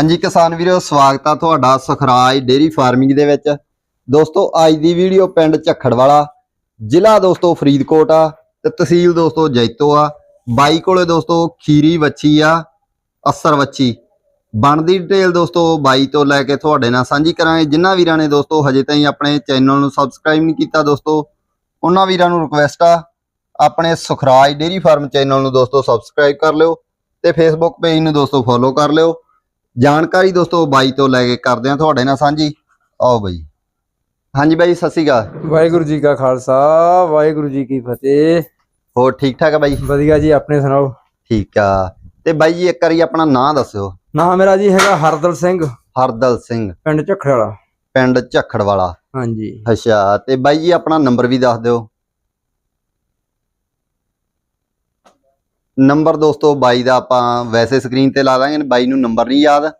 ਹਾਂਜੀ ਕਿਸਾਨ ਵੀਰੋ, ਸਵਾਗਤ ਆ ਤੁਹਾਡਾ ਸੁਖਰਾਜ ਡੇਰੀ ਫਾਰਮਿੰਗ ਦੇ ਵਿੱਚ। ਦੋਸਤੋ, ਅੱਜ ਦੀ ਵੀਡੀਓ ਪਿੰਡ ਝੱਖੜਵਾਲਾ ਜ਼ਿਲ੍ਹਾ ਦੋਸਤੋ ਫਰੀਦਕੋਟ ਆ ਤੇ ਤਹਿਸੀਲ ਦੋਸਤੋ ਜੈਤੋ ਆ। ਬਾਈ ਕੋਲੇ ਦੋਸਤੋ ਖੀਰੀ ਵੱਛੀ ਆ, ਅਸਰ ਵੱਛੀ। ਬਣਦੀ ਡਿਟੇਲ ਦੋਸਤੋ ਬਾਈ ਤੋਂ ਲੈ ਕੇ ਤੁਹਾਡੇ ਨਾਲ ਸਾਂਝੀ ਕਰਾਂਗੇ। ਜਿਨ੍ਹਾਂ ਵੀਰਾਂ ਨੇ ਦੋਸਤੋ ਹਜੇ ਤਾਈਂ ਆਪਣੇ ਚੈਨਲ ਨੂੰ ਸਬਸਕ੍ਰਾਈਬ ਨਹੀਂ ਕੀਤਾ ਦੋਸਤੋ, ਉਹਨਾਂ ਵੀਰਾਂ ਨੂੰ ਰਿਕੁਐਸਟ ਆ, ਆਪਣੇ ਸੁਖਰਾਜ ਡੇਰੀ ਫਾਰਮ ਚੈਨਲ ਨੂੰ ਦੋਸਤੋ ਸਬਸਕ੍ਰਾਈਬ ਕਰ ਲਿਓ ਤੇ ਫੇਸਬੁੱਕ ਪੇਜ ਨੂੰ ਦੋਸਤੋ ਫੋਲੋ ਕਰ ਲਿਓ। ਜਾਣਕਾਰੀ ਦੋਸਤੋ ਬਾਈ ਤੋਂ ਲੈ ਕੇ ਕਰਦੇ ਆ ਤੁਹਾਡੇ ਨਾਲ ਸਾਂਝੀ। ਆਓ ਬਾਈ। ਹਾਂਜੀ ਬਾਈ ਸਤਿ ਸ਼੍ਰੀ ਅਕਾਲ। ਵਾਹਿਗੁਰੂ ਜੀ ਕਾ ਖਾਲਸਾ ਵਾਹਿਗੁਰੂ ਜੀ ਕੀ ਫਤਿਹ। ਹੋਰ ਠੀਕ ਠਾਕ ਆ ਬਾਈ? ਵਧੀਆ ਜੀ ਆਪਣੇ ਸੁਣਾਓ? ਠੀਕ ਆ। ਤੇ ਬਾਈ ਜੀ ਇੱਕ ਵਾਰੀ ਆਪਣਾ ਨਾਂ ਦੱਸਿਓ। ਨਾਮ ਮੇਰਾ ਜੀ ਹੈਗਾ ਹਰਦਲ ਸਿੰਘ ਹਰਦਲ ਸਿੰਘ। ਪਿੰਡ ਝਖੜ ਵਾਲਾ। ਪਿੰਡ ਝੱਖੜ ਵਾਲਾ। ਹਾਂਜੀ। ਅੱਛਾ ਤੇ ਬਾਈ ਜੀ ਆਪਣਾ ਨੰਬਰ ਵੀ ਦੱਸ ਦਿਓ। ਨੰਬਰ ਦੋਸਤੋ ਬਾਈ ਦਾ ਆਪਾਂ ਵੈਸੇ ਸਕਰੀਨ ਤੇ ਲਾ ਦਾਂਗੇ ਬਾਈ ਨੂੰ ਨੰਬਰ ਨਹੀਂ ਯਾਦ।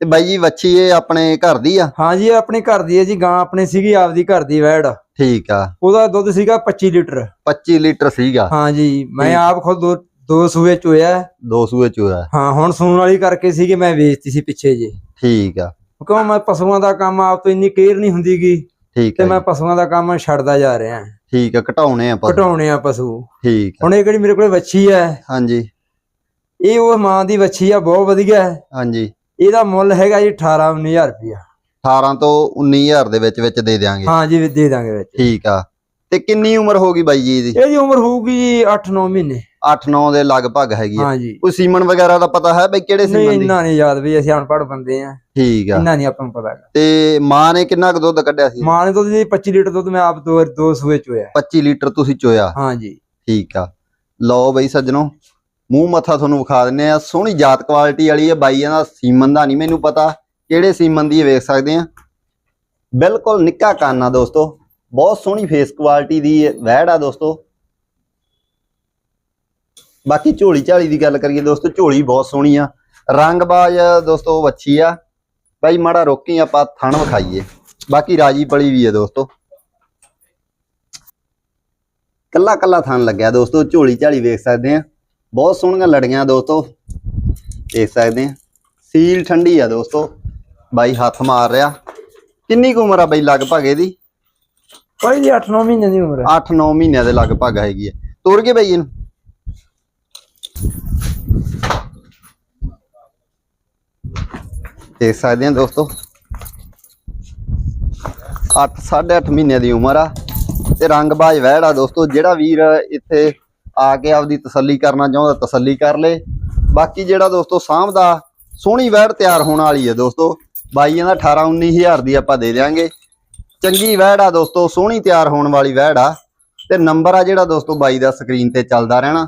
ਤੇ ਬਾਈ ਜੀ ਵੱਛੀ ਇਹ ਆਪਣੇ ਘਰ ਦੀ ਆ? ਹਾਂਜੀ ਇਹ ਆਪਣੇ ਘਰ ਦੀ ਹੈ ਜੀ ਗਾਂ ਆਪਣੀ ਸੀਗੀ ਆਪਦੀ ਘਰ ਦੀ ਵੈੜ। ਠੀਕ ਆ। ਉਹਦਾ ਦੁੱਧ ਸੀਗਾ 25 ਲੀਟਰ। 25 ਲੀਟਰ ਸੀਗਾ। ਹਾਂਜੀ ਮੈਂ ਠੀਕ। ਆਪ ਖੁਦ ਦੋ ਦੋ ਸੂਏ ਚੋਇਆ। ਦੋ ਸੂਏ ਚੋਇਆ। ਹਾਂ ਹੁਣ ਸੂਣ ਵਾਲੀ ਕਰਕੇ ਸੀਗੀ ਮੈਂ ਵੇਚਤੀ ਸੀ ਪਿੱਛੇ ਜੇ। ਠੀਕ ਆ। ਕਿਉਂ ਮੈਂ ਪਸ਼ੂਆਂ ਦਾ ਕੰਮ ਆਪ ਤੋਂ ਇੰਨੀ ਕੇਅਰ ਨਹੀਂ ਹੁੰਦੀਗੀ। ਠੀਕ ਤੇ ਮੈਂ ਜੀ, ਪਸ਼ੂਆਂ ਦਾ ਕੰਮ ਛੱਡਦਾ ਜਾ ਰਿਹਾ। ਠੀਕ ਆ ਘਟਾਉਣੇ ਆ ਘਟਾਉਣੇ ਆ ਪਸ਼ੂ। ਠੀਕ ਆ। ਹੁਣ ਇਹ ਜਿਹੜੀ ਮੇਰੇ ਕੋਲ ਵੱਛੀ ਹੈ? ਹਾਂਜੀ। ਇਹ ਉਹ ਮਾਂ ਦੀ ਵੱਛੀ ਆ ਬਹੁਤ ਵਧੀਆ ਹੈ। ਹਾਂਜੀ। ਇਹਦਾ ਮੁੱਲ ਹੈਗਾ ਜੀ 18 19000 ਰੁਪਇਆ। 18 ਤੋਂ 19000 ਦੇ ਵਿੱਚ ਵਿੱਚ ਦੇ ਦਿਆਂਗੇ। ਹਾਂ ਜੀ ਦੇ ਦਾਂਗੇ ਵਿੱਚ। ਠੀਕ ਆ। ਤੇ ਕਿੰਨੀ ਉਮਰ ਹੋ ਗਈ ਬਾਈ ਜੀ ਇਹਦੀ? ਇਹਦੀ ਉਮਰ ਹੋਊਗੀ ਜੀ 8-9 ਮਹੀਨੇ। 8-9 ਦੇ ਲਗਭਗ ਹੈਗੀ ਹਾਂ ਕੋਈ ਸੀਮਨ ਵਗੈਰਾ ਦਾ ਪਤਾ ਹੈ ਬਈ ਕਿਹੜੇ ਨਹੀਂ ਸੀਮਨ ਦੀ? ਇੰਨਾ ਨਹੀਂ ਯਾਦ ਵੀ ਅਸੀਂ ਅਨਪੜ੍ਹ ਬੰਦੇ ਆ। ਠੀਕ ਆ। ਇੰਨਾ ਨਹੀਂ ਆਪਾਂ ਨੂੰ ਪਤਾ ਹੈਗਾ। ਤੇ ਮਾਂ ਨੇ ਕਿੰਨਾ ਕੁ ਦੁੱਧ ਕੱਢਿਆ ਸੀ? ਮਾਂ ਨੇ ਦੁੱਧ ਜੀ 25 ਲੀਟਰ ਦੁੱਧ ਮੈਂ ਆਪ ਦੋ ਦੋ ਸੂਏ ਚੋਇਆ। 25 ਲੀਟਰ ਤੁਸੀਂ ਚੋਇਆ? ਹਾਂ ਜੀ ਠੀਕ ਆ। ਲਓ ਬਈ ਸੱਜਣੋ ਮੂੰਹ ਮੱਥਾ ਤੁਹਾਨੂੰ ਵਿਖਾ ਦਿੰਨੇ ਆ। ਸੋਹਣੀ ਜਾਤ ਕੁਆਲਿਟੀ ਵਾਲੀ ਹੈ ਬਾਈਆਂ ਦਾ ਸੀਮਨ ਦਾ ਨਹੀਂ ਮੈਨੂੰ ਪਤਾ। ਕਿਹੜੇ ਸੀਮਨ ਦੀ ਇਹ ਵੇਖ ਸਕਦੇ ਆ। ਬਿਲਕੁਲ ਨਿੱਕਾ ਕਾਨਾ ਦੋਸਤੋ। ਬਹੁਤ ਸੋਹਣੀ ਫੇਸ ਕੁਆਲਿਟੀ ਦੀ ਇਹ ਵਹਿੜ ਆ ਦੋਸਤੋ। ਬਾਕੀ ਝੋਲੀ ਝਾਲੀ ਦੀ ਗੱਲ ਕਰੀਏ ਦੋਸਤੋ ਝੋਲੀ ਬਹੁਤ ਸੋਹਣੀ ਆ। ਰੰਗਬਾਜ਼ ਦੋਸਤੋ ਵੱਛੀ ਆ। ਬਾਈ ਮਾੜਾ ਰੋਕੀ ਆਪਾਂ ਥਣ ਵਿਖਾਈਏ। ਬਾਕੀ ਰਾਜੀ ਪਲੀ ਵੀ ਹੈ ਦੋਸਤੋ। ਕੱਲਾ ਕੱਲਾ ਥਣ ਲੱਗਿਆ ਦੋਸਤੋ ਝੋਲੀ ਝਾਲੀ ਵੇਖ ਸਕਦੇ ਆ। ਬਹੁਤ ਸੋਹਣੀਆਂ ਲੜੀਆਂ ਦੋਸਤੋ ਦੇਖ ਸਕਦੇ ਆ। ਸੀਲ ਠੰਡੀ ਆ ਦੋਸਤੋ। ਬਾਈ ਹੱਥ ਮਾਰ ਰਿਹਾ। ਕਿੰਨੀ ਕੁ ਉਮਰ ਆ ਬਾਈ ਲਗਭਗ ਇਹਦੀ? ਭਾਈ ਜੀ 8-9 ਮਹੀਨੇ ਦੀ ਉਮਰ ਹੈ 8-9 ਮਹੀਨਿਆਂ ਦੇ ਲਗਭਗ ਹੈਗੀ ਆ। ਤੁਰ ਕੇ ਬਾਈ ਇਹਨੂੰ? ਦੇਖ ਸਕਦੇ ਆ ਦੋਸਤੋ। 8 8.5 ਮਹੀਨਿਆਂ ਦੀ ਉਮਰ ਆ। ਤੇ ਰੰਗਬਾਜ਼ ਵਹਿੜ ਆ ਦੋਸਤੋ। ਜਿਹੜਾ ਵੀਰ ਇੱਥੇ ਆ ਕੇ ਆਪਦੀ ਤਸੱਲੀ ਕਰਨਾ ਚਾਹੁੰਦਾ, ਤਸੱਲੀ ਕਰ ਲੇ। ਬਾਕੀ ਜਿਹੜਾ ਦੋਸਤੋ ਸਾਂਭਦਾ ਸੋਹਣੀ ਵਹਿੜ ਤਿਆਰ ਹੋਣ ਵਾਲੀ ਹੈ ਦੋਸਤੋ। ਬਾਈਆਂ ਦਾ 18 19000 ਦੀ ਆਪਾਂ ਦੇ ਦਿਆਂਗੇ। ਚੰਗੀ ਵਹਿੜ ਆ ਦੋਸਤੋ, ਸੋਹਣੀ ਤਿਆਰ ਹੋਣ ਵਾਲੀ ਵਹਿੜ ਆ। ਤੇ ਨੰਬਰ ਆ ਜਿਹੜਾ ਦੋਸਤੋ ਬਾਈ ਦਾ ਸਕਰੀਨ ਤੇ ਚੱਲਦਾ ਰਹਿਣਾ।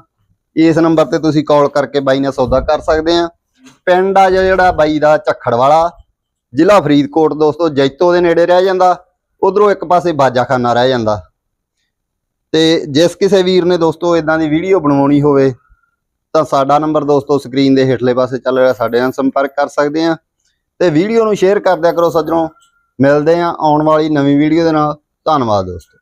ਇਸ ਨੰਬਰ ਤੇ ਤੁਸੀਂ ਕਾਲ ਕਰਕੇ ਬਾਈ ਨਾਲ ਸੌਦਾ ਕਰ ਸਕਦੇ ਆ। ਪਿੰਡ ਆ ਜਿਹੜਾ ਬਾਈ ਦਾ ਝੱਖੜ ਵਾਲਾ, ਜ਼ਿਲ੍ਹਾ ਫਰੀਦਕੋਟ ਦੋਸਤੋ, ਜੈਤੋ ਦੇ ਨੇੜੇ ਰਹਿ ਜਾਂਦਾ, ਉਧਰੋਂ ਇੱਕ ਪਾਸੇ ਬਾਜਾਖਾਨਾ ਰਹਿ ਜਾਂਦਾ। ਤੇ ਜਿਸ ਕਿਸੇ ਵੀਰ ਨੇ ਦੋਸਤੋ ਇਦਾਂ ਦੀ ਵੀਡੀਓ ਬਣਵਾਉਣੀ ਹੋਵੇ, ਤਾਂ ਸਾਡਾ ਨੰਬਰ ਦੋਸਤੋ ਸਕਰੀਨ ਦੇ ਹੇਠਲੇ ਪਾਸੇ ਚੱਲ ਰਿਹਾ, ਸਾਡੇ ਨਾਲ ਸੰਪਰਕ ਕਰ ਸਕਦੇ ਆ ਤੇ ਵੀਡੀਓ ਨੂੰ ਸ਼ੇਅਰ ਕਰ ਦਿਆ ਕਰੋ ਸੱਜਣੋ। ਮਿਲਦੇ ਆ ਆਉਣ ਵਾਲੀ ਨਵੀਂ ਵੀਡੀਓ ਦੇ ਨਾਲ। ਧੰਨਵਾਦ ਦੋਸਤੋ।